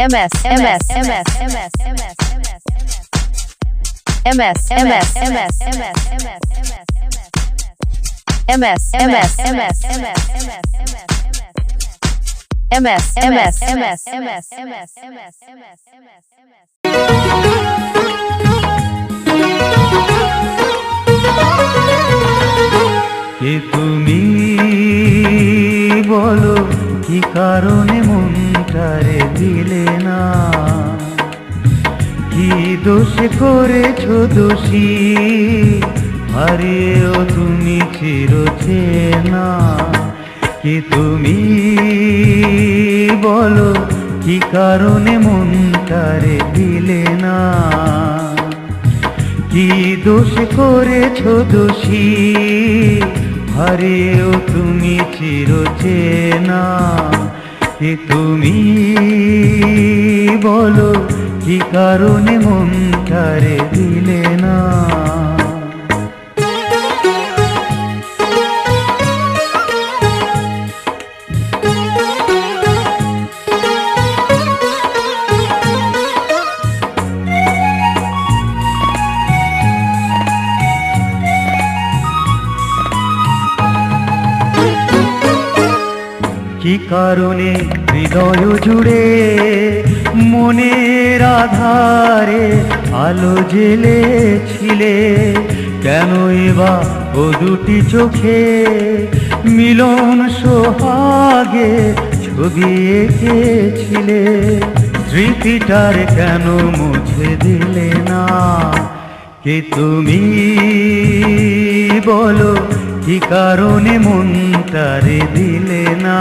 MS MS MS MS MS MS MS MS MS MS MS MS MS MS কে তুমি বলো কি কারণে মনটারে দিলে না। কি দোষ করেছ দোষী? হারিয়েও তুমি চিরছে না কি তুমি বলো, কি কারণে মনটারে দিলে না? কি দোষ করেছ দোষী? হারেও তুমি চিরচেনা কি তুমি? বলো কি কারণে মন কারে দিলে না? কি কারণে হৃদয় জুড়ে মনের আধারে আলো জ্বেলেছিলে? কেন এবা ও দুটি চোখে মিলন সোহাগে ছবি এঁকেছিলে? স্মৃতিটার কেন মুছে দিলে না? কে তুমি? বলো, কি কারণে মনটারে দিলে না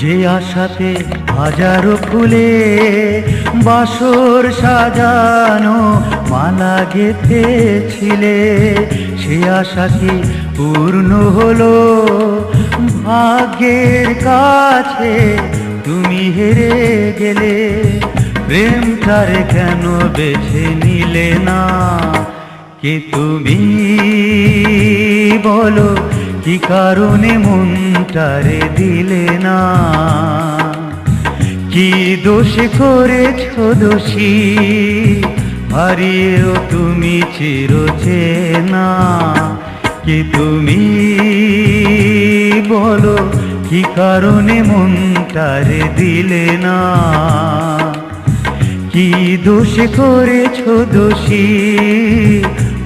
যে আশাতে হাজারো ফুলে বাসর সাজানো মালা গেথেছিলে। সে আশা কি পূর্ণ হলো? ভাগ্যের কাছে তুমি হেরে গেলে, প্রেমটার কেন বেছে নিলে না? কে তুমি? বলো, কি কারণে মনটারে দিলে না? কি দোষ করেছ দোষী? হারিয়েও তুমি চিরচে না কি তুমি? বলো, কি কারণে মনটারে দিলে না? কি দোষ করেছ দোষী?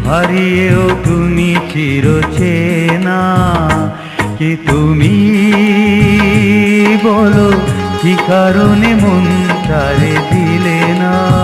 হারিয়েও তুমি চিরচে না কি তুমি? বলো কি কারণে মন তারে দিলে না?